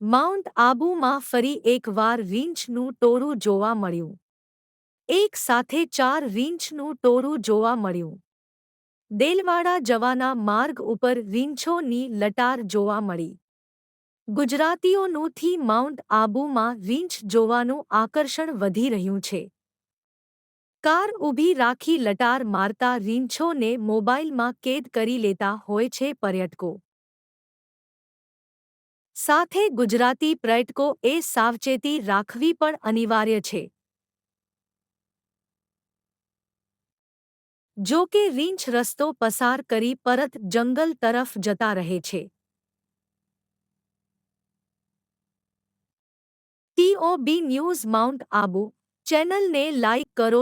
Mount આબુમાં ફરી એકવાર રીંછનું ટોળું જોવા મળ્યું. એક સાથે ચાર રીંછનું ટોળું જોવા મળ્યું. દેલવાડા જવાના માર્ગ ઉપર રીંછોની લટાર જોવા મળી. ગુજરાતીઓનુંથી માઉન્ટ આબુમાં રીંછ જોવાનું આકર્ષણ વધી રહ્યું છે. કાર ઊભી રાખી લટાર મારતા રીંછોને મોબાઈલમાં કેદ કરી લેતા હોય છે પર્યટકો. સાથે ગુજરાતી પર્યટકો એ સાવચેતી રાખવી પણ અનિવાર્ય છે જો કે રીંછ રસ્તો પસાર કરી પરત જંગલ તરફ જતા રહે છે ટીઓબી ન્યૂઝ માઉન્ટ આબુ ચેનલને લાઇક કરો